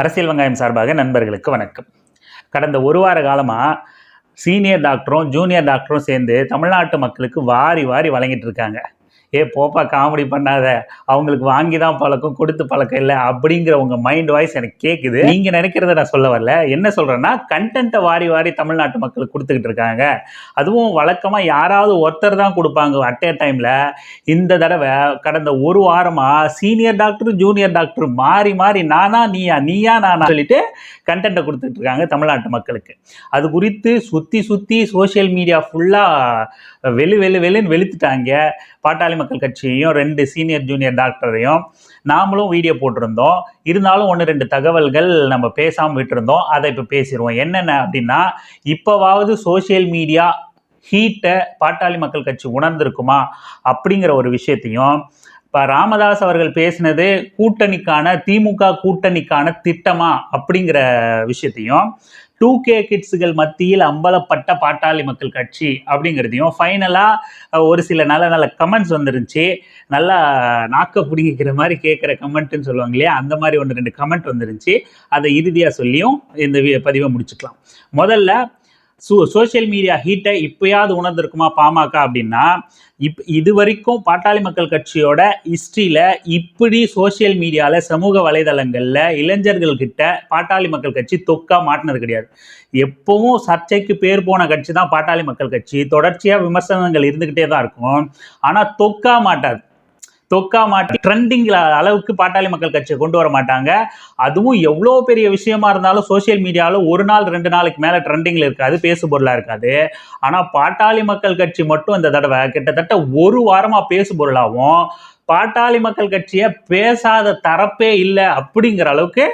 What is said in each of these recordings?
அரசியல் வெங்காயம் சார்பாக நண்பர்களுக்கு வணக்கம். கடந்த ஒரு வார காலமாக சீனியர் டாக்டரும் ஜூனியர் டாக்டரும் சேர்ந்து தமிழ்நாட்டு மக்களுக்கு வாரி வாரி வழங்கிட்டு இருக்காங்க. ஏ போப்பா காமெடி பண்ணாத. அவங்களுக்கு வாங்கி தான் பழக்கம் கொடுத்து பழக்கம் இல்லை அப்படிங்கிற உங்கள் மைண்ட் வாய்ஸ் எனக்கு கேட்குது நீங்கள் நினைக்கிறத நான் சொல்ல வரல. என்ன சொல்கிறேன்னா கண்டென்ட்டை வாரி வாரி தமிழ்நாட்டு மக்களுக்கு கொடுத்துக்கிட்டு இருக்காங்க. அதுவும் வழக்கமாக யாராவது ஒருத்தர் தான் கொடுப்பாங்க அட் ஏ டைமில் இந்த தடவை கடந்த ஒரு வாரமாக சீனியர் டாக்டரும் ஜூனியர் டாக்டரும் மாறி மாறி நானா நீயா நீயா நானா சொல்லிட்டு கண்டென்ட்டை கொடுத்துட்டு இருக்காங்க தமிழ்நாட்டு மக்களுக்கு. அது குறித்து சுற்றி சுற்றி சோஷியல் மீடியா ஃபுல்லாக வெளு வெளு வெளுன்னு வெளுத்துட்டாங்க. பாட்டாளி மக்கள் கட்சியையும் ரெண்டு சீனியர் ஜூனியர் டாக்டரையும் நாமளும் வீடியோ போட்டிருந்தோம். இருந்தாலும் ஒன்று ரெண்டு தகவல்கள் நம்ம பேசாமல் விட்டுருந்தோம். அதை இப்போ பேசிடுவோம் என்னென்ன அப்படின்னா இப்போவாவது சோஷியல் மீடியா ஹீட்டை பாட்டாளி மக்கள் கட்சி உணர்ந்திருக்குமா அப்படிங்கிற ஒரு விஷயத்தையும் இப்போ ராமதாஸ் அவர்கள் பேசினது கூட்டணிக்கான திமுக கூட்டணிக்கான திட்டமா அப்படிங்கிற விஷயத்தையும் டூ கே கிட்ஸுகள் மத்தியில் அம்பலப்பட்ட பாட்டாளி மக்கள் கட்சி அப்படிங்கிறதையும் ஃபைனலாக ஒரு சில நல்ல நல்ல கமெண்ட்ஸ் வந்துருந்துச்சு. நல்லா நாக்க பிடிங்கிக்கிற மாதிரி கேட்குற கமெண்ட்டுன்னு சொல்லுவாங்க இல்லையா? அந்த மாதிரி ஒன்று ரெண்டு கமெண்ட் வந்துருந்துச்சு. அதை இறுதியாக சொல்லியும் இந்த வி- பதிவை முடிச்சுக்கலாம். முதல்ல சோ சோஷியல் மீடியா ஹீட்டை இப்பயாவது உணர்ந்திருக்குமா பாமக அப்படின்னா இப் இது வரைக்கும் பாட்டாளி மக்கள் கட்சியோட ஹிஸ்ட்ரியில் இப்படி சோஷியல் மீடியாவில் சமூக வலைதளங்களில் இளைஞர்கள்கிட்ட பாட்டாளி மக்கள் கட்சி தொக்கா மாட்டினது கிடையாது. எப்பவும் சர்ச்சைக்கு பேர் போன கட்சி தான் பாட்டாளி மக்கள் கட்சி. தொடர்ச்சியாக விமர்சனங்கள் இருந்துக்கிட்டே தான் இருக்கும். ஆனால் தொக்கா மாட்டாது. தொக்கா மாட்டி ட்ரெண்டிங் அளவுக்கு பாட்டாளி மக்கள் கட்சியை கொண்டு வர மாட்டாங்க. அதுவும் எவ்வளோ பெரிய விஷயமா இருந்தாலும் சோஷியல் மீடியாவில் ஒரு நாள் ரெண்டு நாளைக்கு மேலே ட்ரெண்டிங்கில் இருக்காது பேசு பொருளாக இருக்காது. ஆனால் பாட்டாளி மக்கள் கட்சி மட்டும் இந்த தடவை கிட்டத்தட்ட ஒரு வாரமாக பேசு பொருளாகவும் பாட்டாளி மக்கள் கட்சியை பேசாத தரப்பே இல்லை அப்படிங்கிற அளவுக்கு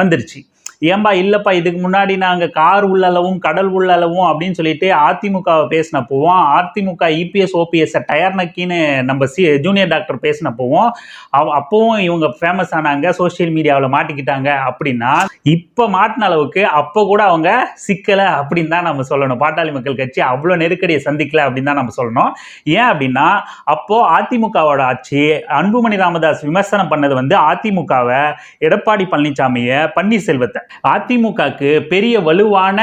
வந்துருச்சு. ஏன்பா இல்லைப்பா இதுக்கு முன்னாடி நாங்கள் கார் உள்ளளவும் கடல் உள்ளளவும் அப்படின்னு சொல்லிட்டு அதிமுகவை பேசினப்போவும் அதிமுக இபிஎஸ் ஓபிஎஸ் டயர் நக்கின்னு நம்ம சி ஜூனியர் டாக்டர் பேசினப்போவும் அவ அப்போவும் இவங்க ஃபேமஸ் ஆனாங்க சோஷியல் மீடியாவில் மாட்டிக்கிட்டாங்க அப்படின்னா இப்போ மாட்டின அளவுக்கு அப்போ கூட அவங்க சிக்கலை அப்படின்னு தான் நம்ம சொல்லணும். பாட்டாளி மக்கள் கட்சி அவ்வளோ நெருக்கடியை சந்திக்கல அப்படின்னு தான் நம்ம சொல்லணும். ஏன் அப்படின்னா அப்போது அதிமுகவோட ஆட்சி அன்புமணி ராமதாஸ் விமர்சனம் பண்ணது வந்து அதிமுகவை எடப்பாடி பழனிசாமியை பன்னீர்செல்வத்தை. அதிமுகக்கு பெரிய வலுவான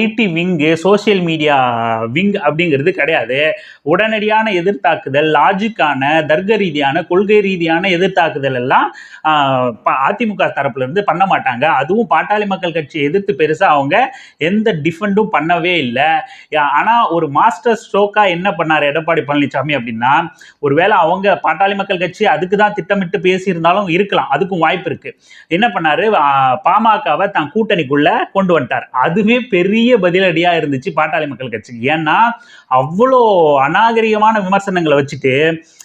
IT wing social media wing அப்படிங்கிறது கிடையாது. உடனடியான எதிர்த்தாக்குதல் லாஜிக்கான தர்க்க ரீதியான கொள்கை ரீதியான எதிர்த்தாக்குதல் எல்லாம் அதிமுக தரப்புலேருந்து பண்ண மாட்டாங்க. அதுவும் பாட்டாளி மக்கள் கட்சி எதிர்த்து பெருசாக அவங்க எந்த டிஃபெண்டும் பண்ணவே இல்லை. ஆனால் ஒரு மாஸ்டர் ஸ்ட்ரோக்காக என்ன பண்ணார் எடப்பாடி பழனிசாமி அப்படின்னா ஒருவேளை அவங்க பாட்டாளி மக்கள் கட்சி அதுக்கு தான் திட்டமிட்டு பேசியிருந்தாலும் இருக்கலாம். அதுக்கும் வாய்ப்பு இருக்குது என்ன பண்ணார்? பாமக பாமகவை தான் கூட்டணிக்குள்ள கொண்டு வந்துட்டார். அதுவே பெரிய பதிலடியா இருந்துச்சு பாட்டாளி மக்கள் கட்சிக்கு. ஏன்னா அவ்வளோ அநாகரிகமான விமர்சனங்களை வச்சுட்டு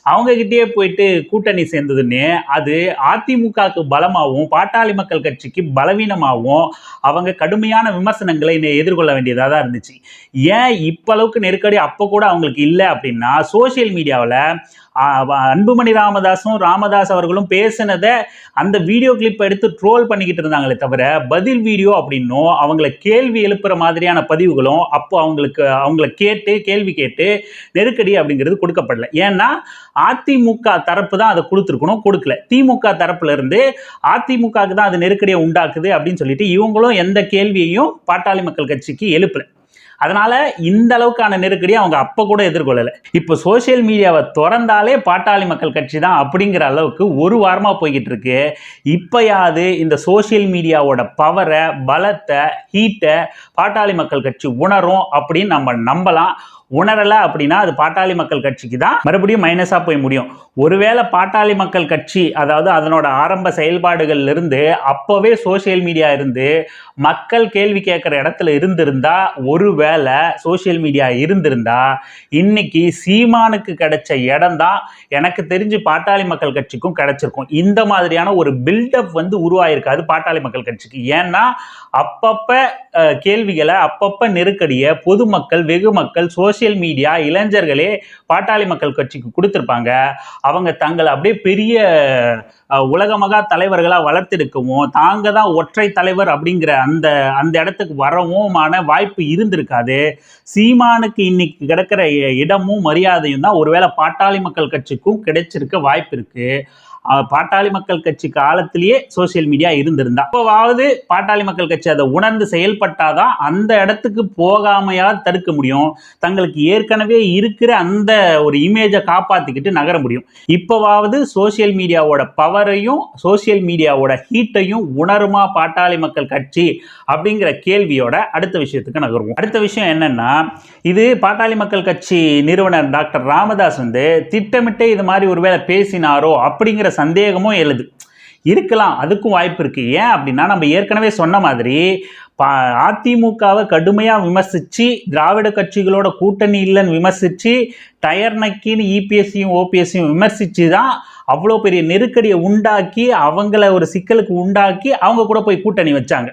அவங்ககிட்டயே போயிட்டு கூட்டணி சேர்ந்ததுன்னு அது அதிமுகவுக்கு பலமாகவும் பாட்டாளி மக்கள் கட்சிக்கு பலவீனமாகவும் அவங்க கடுமையான விமர்சனங்களை இன்னை எதிர்கொள்ள வேண்டியதாக தான் இருந்துச்சு. ஏன் இப்போ அளவுக்கு நெருக்கடி அப்போ கூட அவங்களுக்கு இல்லை அப்படின்னா சோஷியல் மீடியாவில் அன்புமணி ராமதாஸும் ராமதாஸ் அவர்களும் பேசினதை அந்த வீடியோ கிளிப் எடுத்து ட்ரோல் பண்ணிக்கிட்டு இருந்தாங்களே தவிர பதில் வீடியோ அப்படின்னும் அவங்கள கேள்வி எழுப்புற மாதிரியான பதிவுகளும் அப்போ அவங்களுக்கு அவங்கள கேட்டு கேள்வி கேட்டு நெருக்கடி அப்படிங்கிறது கொடுக்கப்படல. ஏன்னா அதிமுக தரப்பு தான் அதை கொடுத்துருக்கணும் கொடுக்கல. திமுக தரப்புல இருந்து அதிமுகவுக்கு தான் அது நெருக்கடியை உண்டாக்குது அப்படின்னு சொல்லிட்டு இவங்களும் எந்த கேள்வியையும் பாட்டாளி மக்கள் கட்சிக்கு எழுப்பல. அதனால இந்த அளவுக்கான நெருக்கடியை அவங்க அப்போ கூட எதிர்கொள்ளலை. இப்போ சோஷியல் மீடியாவை திறந்தாலே பாட்டாளி மக்கள் கட்சி தான் அப்படிங்கிற அளவுக்கு ஒரு வாரமாக போய்கிட்டு இருக்கு. இப்போயாவது இந்த சோஷியல் மீடியாவோட பவரை பலத்தை ஹீட்டை பாட்டாளி மக்கள் கட்சி உணரும் அப்படின்னு நம்ம நம்பலாம். உணரல அப்படின்னா அது பாட்டாளி மக்கள் கட்சிக்கு தான் மறுபடியும் மைனஸாக போய் முடியும். ஒருவேளை பாட்டாளி மக்கள் கட்சி அதாவது அதனோட ஆரம்ப செயல்பாடுகள்ல இருந்து அப்போவே சோஷியல் மீடியா இருந்து மக்கள் கேள்வி கேட்குற இடத்துல இருந்திருந்தா ஒருவேளை சோஷியல் மீடியா இருந்திருந்தா இன்னைக்கு சீமானுக்கு கிடைச்ச இடம் தான் எனக்கு தெரிஞ்சு பாட்டாளி மக்கள் கட்சிக்கும் கிடைச்சிருக்கும். இந்த மாதிரியான ஒரு பில்டப் வந்து உருவாயிருக்காது பாட்டாளி மக்கள் கட்சிக்கு. ஏன்னா அப்பப்போ கேள்விகளை அப்பப்போ நெருக்கடியை பொதுமக்கள் வெகு மக்கள் சோசியல் மீடியா இளைஞர்களே பாட்டாளி மக்கள் கட்சிக்கு கொடுத்துருப்பாங்க. அவங்க தங்களை அப்படியே பெரிய அஹ், உலகமகா தலைவர்களாக வளர்த்தெடுக்கவும் தாங்க தான் ஒற்றை தலைவர் அப்படிங்கிற அந்த அந்த இடத்துக்கு வரவுமான வாய்ப்பு இருந்திருக்காது. சீமானுக்கு இன்னைக்கு கிடைக்கிற இடமும் மரியாதையும் தான் ஒருவேளை பாட்டாளி மக்கள் கட்சிக்கும் கிடைச்சிருக்க வாய்ப்பு இருக்கு. பாட்டாளி மக்கள் கட்சி காலத்திலேயே சோஷியல் மீடியா இருந்திருந்தா. அப்போவாவது பாட்டாளி மக்கள் கட்சி அதை உணர்ந்து செயல்பட்டாதான் அந்த இடத்துக்கு போகாமையால் தடுக்க முடியும். தங்களுக்கு ஏற்கனவே இருக்கிற அந்த ஒரு இமேஜை காப்பாத்திக்கிட்டு நகர முடியும். இப்போவாவது சோஷியல் மீடியாவோட பவரையும் சோஷியல் மீடியாவோட ஹீட்டையும் உணருமா பாட்டாளி மக்கள் கட்சி அப்படிங்கிற கேள்வியோட அடுத்த விஷயத்துக்கு நகருவோம். அடுத்த விஷயம் என்னன்னா இது பாட்டாளி மக்கள் கட்சி நிறுவனர் டாக்டர் ராமதாஸ் வந்து திட்டமிட்டே இது மாதிரி ஒருவேளை பேசினாரோ அப்படிங்கிற சந்தேகமும் எழுது. இருக்கலாம் அதுக்கும் வாய்ப்பு இருக்குது ஏன் அப்படின்னா நம்ம ஏற்கனவே சொன்ன மாதிரி பா அதிமுகவை கடுமையாக விமர்சித்து திராவிட கட்சிகளோட கூட்டணி இல்லைன்னு விமர்சித்து டயர் நக்கின்னு இபிஎஸ்சியும் ஓபிஎஸ்சியும் விமர்சித்து தான் அவ்வளோ பெரிய நெருக்கடியை உண்டாக்கி அவங்கள ஒரு சிக்கலுக்கு உண்டாக்கி அவங்க கூட போய் கூட்டணி வச்சாங்க.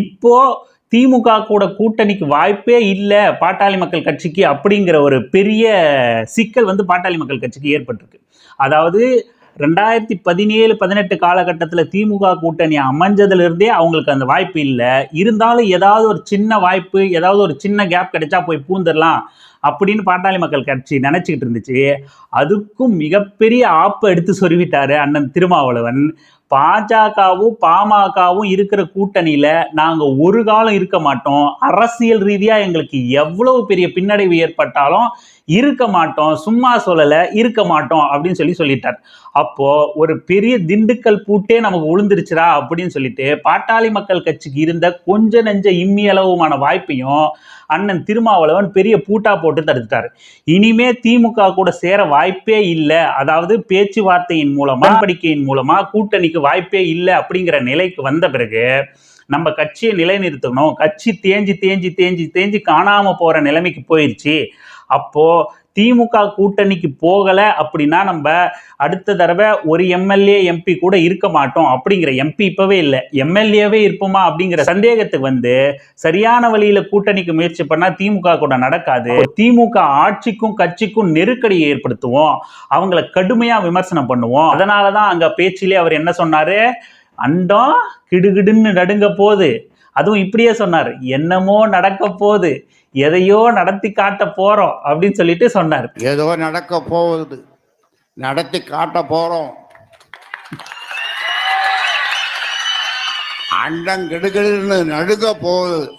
இப்போது திமுக கூட கூட்டணிக்கு வாய்ப்பே இல்லை பாட்டாளி மக்கள் கட்சிக்கு அப்படிங்கிற ஒரு பெரிய சிக்கல் வந்து பாட்டாளி மக்கள் கட்சிக்கு ஏற்பட்டிருக்கு. அதாவது ரெண்டாயிரத்தி பதினேழு பதினெட்டு காலகட்டத்தில் திமுக கூட்டணி அமைஞ்சதுலேருந்தே அவங்களுக்கு அந்த வாய்ப்பு இல்லை. இருந்தாலும் ஏதாவது ஒரு சின்ன வாய்ப்பு ஏதாவது ஒரு சின்ன கேப் கிடைச்சா போய் பூந்துடலாம் அப்படின்னு பாட்டாளி மக்கள் கட்சி நினச்சிக்கிட்டு இருந்துச்சு. அதுக்கும் மிகப்பெரிய ஆப்பை எடுத்து சொல்லிவிட்டார் அண்ணன் திருமாவளவன். பாஜகவும் பாமகவும் இருக்கிற கூட்டணியில் நாங்கள் ஒரு காலம் இருக்க மாட்டோம். அரசியல் ரீதியாக எங்களுக்கு எவ்வளவு பெரிய பின்னடைவு ஏற்பட்டாலும் இருக்க மாட்டோம் சும்மா சொல்லல இருக்க மாட்டோம் அப்படின்னு சொல்லி சொல்லிட்டார். அப்போ ஒரு பெரிய திண்டுக்கல் பூட்டே நமக்கு உளுந்துருச்சுரா அப்படின்னு சொல்லிட்டு பாட்டாளி மக்கள் கட்சிக்கு இருந்த கொஞ்ச நெஞ்ச இம்மியளவுமான வாய்ப்பையும் அண்ணன் திருமாவளவன் பெரிய பூட்டா போட்டு தடுத்துட்டாரு. இனிமே திமுக கூட சேர வாய்ப்பே இல்லை. அதாவது பேச்சுவார்த்தையின் மூலமா நடவடிக்கையின் மூலமா கூட்டணிக்கு வாய்ப்பே இல்லை அப்படிங்கிற நிலைக்கு வந்த பிறகு நம்ம கட்சியை நிலைநிறுத்தணும். கட்சி தேஞ்சி தேஞ்சி தேஞ்சி தேஞ்சி காணாம போற நிலைமைக்கு போயிடுச்சு அப்போ திமுக கூட்டணிக்கு போகலை அப்படின்னா நம்ம அடுத்த தடவை ஒரு எம்எல்ஏ எம்பி கூட இருக்க மாட்டோம் அப்படிங்கிற எம்பி இப்பவே இல்லை. எம்எல்ஏவே இருப்போமா அப்படிங்கிற சந்தேகத்துக்கு வந்து சரியான வழியில கூட்டணிக்கு முயற்சி பண்ணா திமுக கூட நடக்காது. திமுக ஆட்சிக்கும் கட்சிக்கும் நெருக்கடியை ஏற்படுத்துவோம். அவங்கள கடுமையா விமர்சனம் பண்ணுவோம். அதனாலதான் அங்க பேச்சிலே அவர் என்ன சொன்னாரு? அண்டம் கிடுகிடுன்னு நடுங்க போகுது. அதுவும் இப்படியே சொன்னார். என்னமோ நடக்க போகுது. எதையோ நடத்தி காட்ட போறோம் அப்படின்னு சொல்லிட்டு சொன்னார். ஏதோ நடக்க போகுது. நடத்தி காட்ட போறோம். அண்டம் கெடுகடுன்னு நடுங்க போகுது.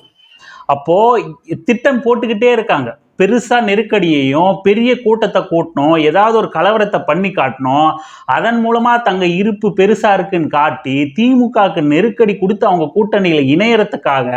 அப்போ திட்டம் போட்டுக்கிட்டே இருக்காங்க. பெருசாக நெருக்கடியையும் பெரிய கூட்டத்தை கூட்டணும் ஏதாவது ஒரு கலவரத்தை பண்ணி காட்டணும் அதன் மூலமாக தங்க இருப்பு பெருசாக இருக்குன்னு காட்டி திமுகவுக்கு நெருக்கடி கொடுத்து அவங்க கூட்டணியில் இணையறதுக்காக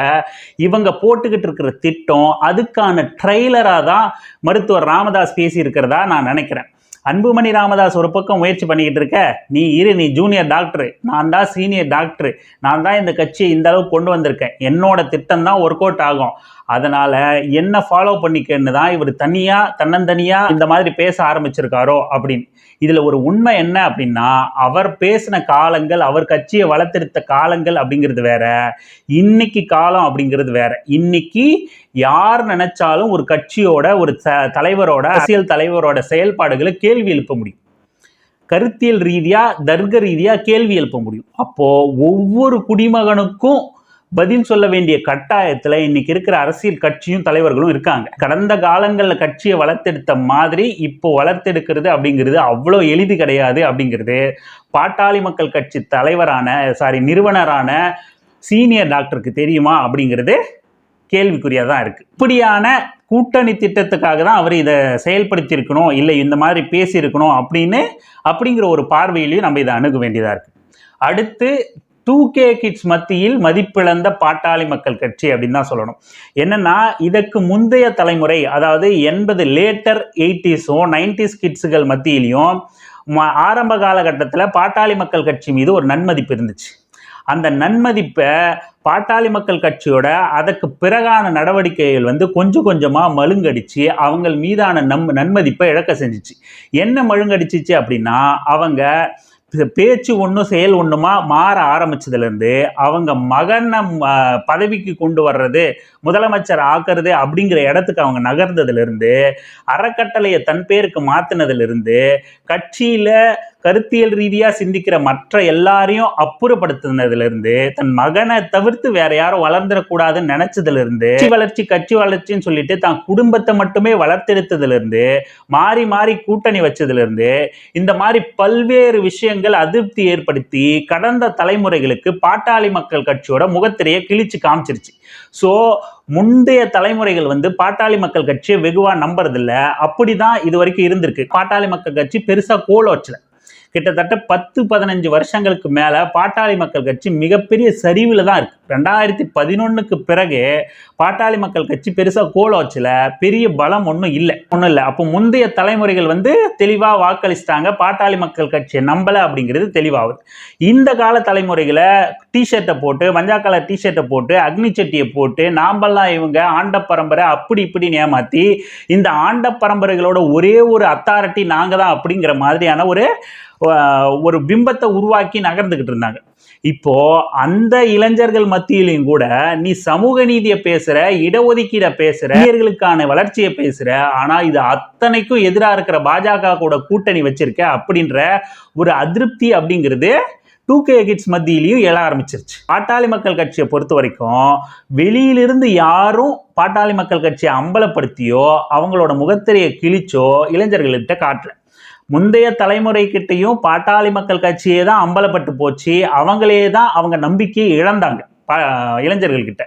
இவங்க போட்டுக்கிட்டு இருக்கிற திட்டம் அதுக்கான ட்ரெய்லராக தான் மருத்துவர் ராமதாஸ் பேசியிருக்கிறதா நான் நினைக்கிறேன். அன்புமணி ராமதாஸ் ஒரு பக்கம் முயற்சி பண்ணிக்கிட்டு இருக்க நீ இரு நீ ஜூனியர் டாக்டர் நான் தான் சீனியர் டாக்டர் நான் தான் இந்த கட்சியை இந்த அளவுக்கு கொண்டு வந்திருக்கேன். என்னோட திட்டம் தான் ஒர்க் அவுட் ஆகும். அதனால என்ன ஃபாலோ பண்ணிக்கன்னு தான் இவர் தனியா தன்னந்தனியா இந்த மாதிரி பேச ஆரம்பிச்சிருக்காரோ அப்படின்னு. இதுல ஒரு உண்மை என்ன அப்படின்னா அவர் பேசின காலங்கள் அவர் கட்சியை வளர்த்தெடுத்த காலங்கள் அப்படிங்கிறது வேற இன்னைக்கு காலம் அப்படிங்கிறது வேற. இன்னைக்கு யார் நினைச்சாலும் ஒரு கட்சியோட ஒரு த- தலைவரோட அரசியல் தலைவரோட செயல்பாடுகளை கேள்வி எழுப்ப முடியும். கருத்தியல் ரீதியா தர்க்க ரீதியா கேள்வி எழுப்ப முடியும். அப்போ ஒவ்வொரு குடிமகனுக்கும் பதில் சொல்ல வேண்டிய கட்டாயத்துல இன்னைக்கு இருக்கிற அரசியல் கட்சியும் தலைவர்களும் இருக்காங்க. கடந்த காலங்களில் கட்சியை வளர்த்தெடுத்த மாதிரி இப்போ வளர்த்தெடுக்கிறது அப்படிங்கிறது அவ்வளோ எளிது கிடையாது அப்படிங்கிறது பாட்டாளி மக்கள் கட்சி தலைவரான சாரி நிறுவனரான சீனியர் டாக்டருக்கு தெரியுமா அப்படிங்கிறது கேள்விக்குறியாக தான் இருக்குது இப்படியான கூட்டணி திட்டத்துக்காக தான் அவர் இதை செயல்படுத்தியிருக்கணும் இல்லை இந்த மாதிரி பேசியிருக்கணும் அப்படின்னு அப்படிங்கிற ஒரு பார்வையிலையும் நம்ம இதை அணுக வேண்டியதாக இருக்குது அடுத்து டூ கே கிட்ஸ் மத்தியில் மதிப்பிழந்த பாட்டாளி மக்கள் கட்சி அப்படின்னு தான் சொல்லணும். என்னன்னா இதற்கு முந்தைய தலைமுறை அதாவது எண்பது லேட்டர் எயிட்டிஸும் நைன்டிஸ் கிட்ஸுகள் மத்தியிலையும் ம- ஆரம்ப காலகட்டத்தில் பாட்டாளி மக்கள் கட்சி மீது ஒரு நன்மதிப்பு இருந்துச்சு. அந்த நன்மதிப்பை பாட்டாளி மக்கள் கட்சியோட அதற்கு பிறகான நடவடிக்கைகள் வந்து கொஞ்சம் கொஞ்சமாக மழுங்கடிச்சு அவங்கள் மீதான நம் நன்மதிப்பை இழக்க செஞ்சுச்சு. என்ன மழுங்கடிச்சிச்சு அப்படின்னா அவங்க பேச்சு ஒன்றும் செயல் ஒன்றுமா மாற ஆரம்பிச்சதுலேருந்து அவங்க மகனை பதவிக்கு கொண்டு வர்றது முதலமைச்சர் ஆக்குறது அப்படிங்கிற இடத்துக்கு அவங்க நகர்ந்ததுலேருந்து அறக்கட்டளையை தன் பேருக்கு மாற்றினதுலேருந்து கட்சியில் கருத்தியல் ரீதியாக சிந்திக்கிற மற்ற எல்லாரையும் அப்புறப்படுத்தினதுலேருந்து தன் மகனை தவிர்த்து வேற யாரும் வளர்ந்துடக்கூடாதுன்னு நினைச்சதுலேருந்து கட்சி வளர்ச்சி கட்சி வளர்ச்சின்னு சொல்லிட்டு தான் குடும்பத்தை மட்டுமே வளர்த்தெடுத்ததுலேருந்து மாறி மாறி கூட்டணி வச்சதுலேருந்து இந்த மாதிரி பல்வேறு விஷயங்கள் அதிருப்தி ஏற்படுத்தி கடந்த தலைமுறைகளுக்கு பாட்டாளி மக்கள் கட்சியோட முகத்திரையை கிழிச்சு காமிச்சிருச்சு. ஸோ முந்தைய தலைமுறைகள் வந்து பாட்டாளி மக்கள் கட்சியை வெகுவாக நம்புறதில்ல. அப்படிதான் இது வரைக்கும் இருந்திருக்கு. பாட்டாளி மக்கள் கட்சி பெருசாக கோல வச்சல. கிட்டத்தட்ட பத்து பதினஞ்சு வருஷங்களுக்கு மேல பாட்டாளி மக்கள் கட்சி மிகப்பெரிய சரிவில் தான் இருக்கு. ரெண்டாயிரத்தி பதினொன்னுக்கு பிறகு பாட்டாளி மக்கள் கட்சி பெருசா கோல வச்சல பெரிய பலம் ஒன்றும் இல்லை. ஒன்றும் இல்லை. அப்போ முந்தைய தலைமுறைகள் வந்து தெளிவாக வாக்களிச்சிட்டாங்க. பாட்டாளி மக்கள் கட்சியை நம்பலை அப்படிங்கிறது தெளிவாகுது. இந்த கால தலைமுறைகளை டிஷர்ட்டை போட்டு மஞ்சா கலர் டிஷர்ட்டை போட்டு அக்னி சட்டியை போட்டு நாம்பெல்லாம் இவங்க ஆண்ட பரம்பரை அப்படி இப்படின்னு ஏமாத்தி இந்த ஆண்ட பரம்பரைகளோட ஒரே ஒரு அத்தாரிட்டி நாங்கள் தான் அப்படிங்கிற மாதிரியான ஒரு ஒரு பிம்பத்தை உருவாக்கி நகர்ந்துக்கிட்டு இருந்தாங்க. இப்போ அந்த இளைஞர்கள் மத்தியிலையும் கூட நீ சமூக நீதியை பேசுற இடஒதுக்கீட பேசுற இளைஞர்களுக்கான வளர்ச்சியை பேசுற ஆனா இது அத்தனைக்கும் எதிராக இருக்கிற பாஜக கூட கூட்டணி வச்சிருக்க அப்படின்ற ஒரு அதிருப்தி அப்படிங்கிறது டூ கே கிட்ஸ் மத்தியிலையும் எழ ஆரம்பிச்சிருச்சு. பாட்டாளி மக்கள் கட்சியை பொறுத்த வரைக்கும் வெளியிலிருந்து யாரும் பாட்டாளி மக்கள் கட்சியை அம்பலப்படுத்தியோ அவங்களோட முகத்திரையை கிழிச்சோ இளைஞர்கள்கிட்ட காட்டல. முந்தைய தலைமுறைக்கிட்டையும் பாட்டாளி மக்கள் கட்சியே தான் அம்பலப்பட்டு போச்சு. அவங்களே தான் அவங்க நம்பிக்கையை இழந்தாங்க ப இளைஞர்கள்கிட்ட.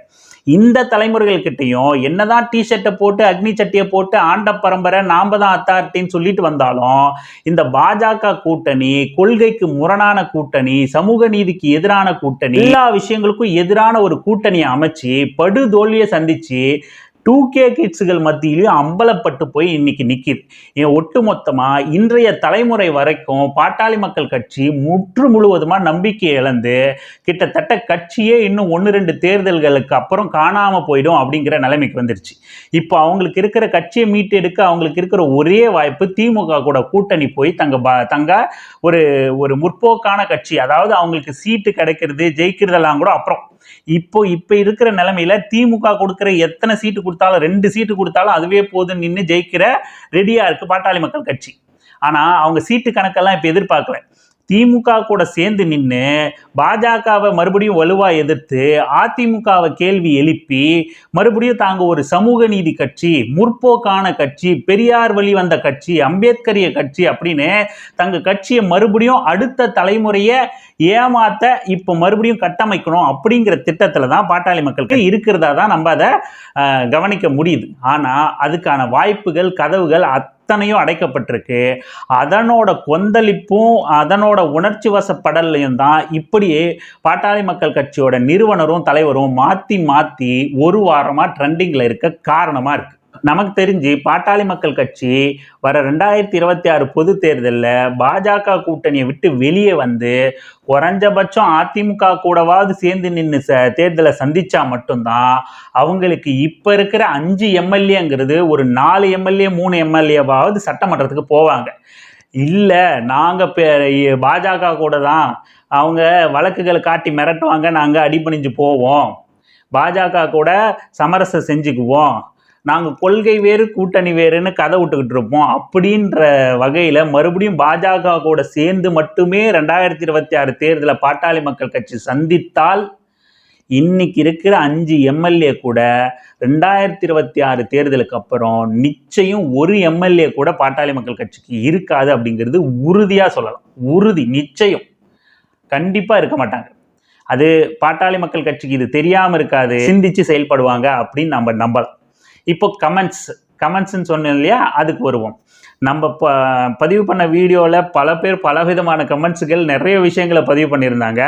இந்த தலைமுறைகள்கிட்டையும் என்னதான் டிஷர்ட்டை போட்டு அக்னி சட்டியை போட்டு ஆண்ட பரம்பரை நாம தான் அத்தாரிட்டின்னு சொல்லிட்டு வந்தாலும் இந்த பாஜக கூட்டணி கொள்கைக்கு முரணான கூட்டணி சமூக நீதிக்கு எதிரான கூட்டணி எல்லா விஷயங்களுக்கும் எதிரான ஒரு கூட்டணியை அமைச்சு படுதோல்வியை சந்திச்சு டூ கே கிட்ஸுகள் மத்தியிலையும் அம்பலப்பட்டு போய் இன்னைக்கு நிற்கிது ஏன் ஒட்டுமொத்தமாக இன்றைய தலைமுறை வரைக்கும் பாட்டாளி மக்கள் கட்சி முற்று முழுவதுமாக நம்பிக்கை இழந்து கிட்டத்தட்ட கட்சியே இன்னும் ஒன்று ரெண்டு தேர்தல்களுக்கு அப்புறம் காணாமல் போயிடும் அப்படிங்கிற நிலைமைக்கு வந்துருச்சு. இப்போ அவங்களுக்கு இருக்கிற கட்சியை மீட்டெடுக்க அவங்களுக்கு இருக்கிற ஒரே வாய்ப்பு திமுக கூட கூட்டணி போய் தங்க ப- தங்க ஒரு ஒரு முற்போக்கான கட்சி அதாவது அவங்களுக்கு சீட்டு கிடைக்கிறது ஜெயிக்கிறதெல்லாம் கூட அப்புறம். இப்போ இப்போ இருக்கிற நிலைமையில திமுக கொடுக்குற எத்தனை சீட்டு கொடுத்தாலும் ரெண்டு சீட்டு கொடுத்தாலும் அதுவே போதும் நின்று ஜெயிக்கிற ரெடியா இருக்கு பாட்டாளி மக்கள் கட்சி. ஆனா அவங்க சீட்டு கணக்கெல்லாம் இப்போ எதிர்பார்க்கல. திமுக கூட சேர்ந்து நின்று பாஜகவை மறுபடியும் வலுவாக எதிர்த்து அதிமுகவை கேள்வி எழுப்பி மறுபடியும் தாங்க ஒரு சமூக நீதி கட்சி முற்போக்கான கட்சி பெரியார் வழி வந்த கட்சி அம்பேத்கரிய கட்சி அப்படின்னு தங்க கட்சியை மறுபடியும் அடுத்த தலைமுறையை ஏமாத்த இப்போ மறுபடியும் கட்டமைக்கணும் அப்படிங்கிற திட்டத்தில் தான் பாட்டாளி மக்களுக்கு இருக்கிறதா தான் நம்ம அதை கவனிக்க முடியுது. ஆனால் அதுக்கான வாய்ப்புகள் கதவுகள் அத்தனையும் அடைக்கப்பட்டிருக்கு. அதனோட கொந்தளிப்பும் அதனோட உணர்ச்சி வசப்படலையும் தான் இப்படியே பாட்டாளி மக்கள் கட்சியோட நிறுவனரும் தலைவரும் மாற்றி மாற்றி ஒரு வாரமாக ட்ரெண்டிங்கில் இருக்க காரணமாக இருக்குது நமக்கு தெரிஞ்சு பாட்டாளி மக்கள் கட்சி வர ரெண்டாயிரத்தி இருபத்தி ஆறு பொது தேர்தலில் பாஜக கூட்டணியை விட்டு வெளியே வந்து குறைஞ்சபட்சம் அதிமுக கூடவாவது சேர்ந்து நின்று ச தேர்தலை சந்தித்தா மட்டும்தான் அவங்களுக்கு இப்போ இருக்கிற அஞ்சு எம்எல்ஏங்கிறது ஒரு நாலு எம்எல்ஏ மூணு எம்எல்ஏவாவது சட்டமன்றத்துக்கு போவாங்க. இல்லை நாங்கள் பாஜக கூட தான் அவங்க வழக்குகளை காட்டி மிரட்டுவாங்க நாங்கள் அடிபணிஞ்சு போவோம். பாஜக கூட சமரசம் செஞ்சுக்குவோம். நாங்கள் கொள்கை வேறு கூட்டணி வேறுன்னு கதை விட்டுக்கிட்டு இருப்போம். அப்படின்ற வகையில் மறுபடியும் பாஜக கூட சேர்ந்து மட்டுமே ரெண்டாயிரத்தி இருபத்தி ஆறு தேர்தலை பாட்டாளி மக்கள் கட்சி சந்தித்தால் இன்னைக்கு இருக்கிற அஞ்சு எம்எல்ஏ கூட ரெண்டாயிரத்தி இருபத்தி ஆறு தேர்தலுக்கு அப்புறம் நிச்சயம் ஒரு எம்எல்ஏ கூட பாட்டாளி மக்கள் கட்சிக்கு இருக்காது அப்படிங்கிறது உறுதியாக சொல்லலாம். உறுதி நிச்சயம். கண்டிப்பாக இருக்க மாட்டாங்க. அது பாட்டாளி மக்கள் கட்சிக்கு இது தெரியாமல் இருக்காது. சிந்திச்சு செயல்படுவாங்க அப்படின்னு நம்ம நம்பலாம். இப்போ கமெண்ட்ஸ் கமெண்ட்ஸ்ன்னு சொன்னோம் இல்லையா? அதுக்கு வருவோம். நம்ம ப பதிவு பண்ண வீடியோவில் பல பேர் பலவிதமான கமெண்ட்ஸுகள் நிறைய விஷயங்களை பதிவு பண்ணியிருந்தாங்க.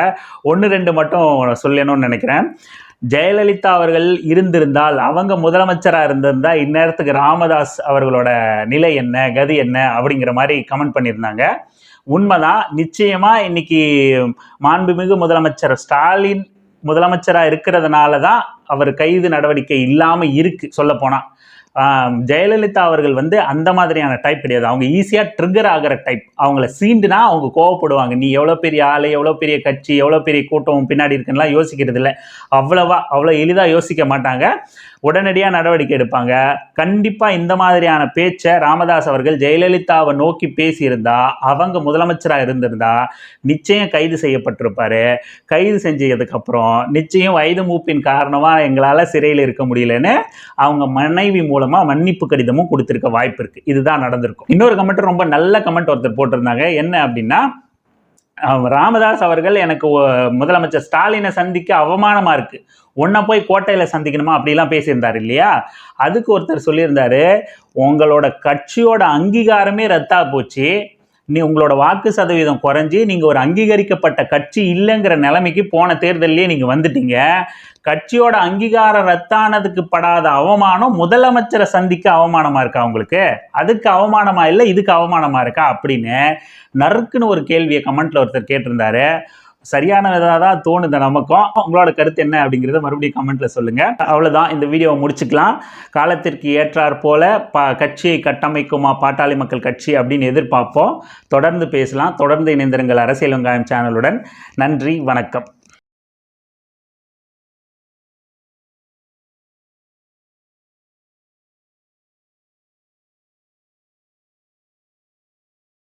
ஒன்று ரெண்டு மட்டும் சொல்லணும்னு நினைக்கிறேன். ஜெயலலிதா அவர்கள் இருந்திருந்தால் அவங்க முதலமைச்சராக இருந்திருந்தால் இந்நேரத்துக்கு ராமதாஸ் அவர்களோட நிலை என்ன கதி என்ன அப்படிங்கிற மாதிரி கமெண்ட் பண்ணியிருந்தாங்க. உண்மைதான். நிச்சயமாக இன்னைக்கு மாண்புமிகு முதலமைச்சர் ஸ்டாலின் முதலமைச்சராக இருக்கிறதுனால தான் அவர் கைது நடவடிக்கை இல்லாமல் இருக்கு சொல்ல ஜெயலலிதா அவர்கள் வந்து அந்த மாதிரியான டைப் கிடையாது. அவங்க ஈஸியாக ட்ரிகர் ஆகிற டைப் அவங்கள சீண்டுனா அவங்க கோவப்படுவாங்க. நீ எவ்வளோ பெரிய ஆள் எவ்வளோ பெரிய கட்சி எவ்வளோ பெரிய கூட்டம் பின்னாடி இருக்குன்னுலாம் யோசிக்கிறது இல்லை அவ்வளவா அவ்வளோ எளிதாக யோசிக்க மாட்டாங்க. உடனடியாக நடவடிக்கை எடுப்பாங்க. கண்டிப்பாக இந்த மாதிரியான பேச்சை ராமதாஸ் அவர்கள் ஜெயலலிதாவை நோக்கி பேசியிருந்தா அவங்க முதலமைச்சராக இருந்திருந்தா நிச்சயம் கைது செய்யப்பட்டிருப்பாரு. கைது செஞ்சதுக்கப்புறம் நிச்சயம் வயது மூப்பின் காரணமாக எங்களால் சிறையில் இருக்க முடியலன்னு அவங்க மனைவி மூலமாக மன்னிப்பு கடிதமும் கொடுத்துருக்க வாய்ப்பு இருக்குது இதுதான் நடந்திருக்கும். இன்னொரு கமெண்ட் ரொம்ப நல்ல கமெண்ட் ஒருத்தர் போட்டிருந்தாங்க. என்ன அப்படின்னா ராமதாஸ் அவர்கள் எனக்கு முதலமைச்சர் ஸ்டாலினை சந்திக்க அவமானமாக இருக்குது உன்னை போய் கோட்டையில் சந்திக்கணுமா? அப்படிலாம் பேசியிருந்தார் இல்லையா? அதுக்கு ஒருத்தர் சொல்லியிருந்தாரு உங்களோட கட்சியோட அங்கீகாரமே ரத்தாக போச்சு. நீ உங்களோட வாக்கு சதவீதம் குறைஞ்சி நீங்கள் ஒரு அங்கீகரிக்கப்பட்ட கட்சி இல்லைங்கிற நிலைமைக்கு போன தேர்தல்லையே நீங்கள் வந்துட்டீங்க. கட்சியோட அங்கீகாரம் ரத்தானதுக்கு படாத அவமானம் முதலமைச்சரை சந்திக்க அவமானமாக இருக்கா உங்களுக்கு? அதுக்கு அவமானமாக இல்லை இதுக்கு அவமானமாக இருக்கா அப்படின்னு நறுக்குன்னு ஒரு கேள்வியை கமெண்ட்டில் ஒருத்தர் கேட்டிருந்தாரு. சரியான விதா தான் தோணுது நமக்கும். உங்களோட கருத்து என்ன அப்படிங்கிறத மறுபடியும் கமெண்ட்டில் சொல்லுங்கள் அவ்வளோதான் இந்த வீடியோவை முடிச்சுக்கலாம். காலத்திற்கு ஏற்றாற் போல ப கட்சியை கட்டமைக்குமா? பாட்டாளி மக்கள் கட்சி அப்படின்னு எதிர்பார்ப்போம். தொடர்ந்து பேசலாம். தொடர்ந்து இணைந்திருங்கள் அரசியல் வெங்காயம் சேனலுடன் நன்றி. வணக்கம்.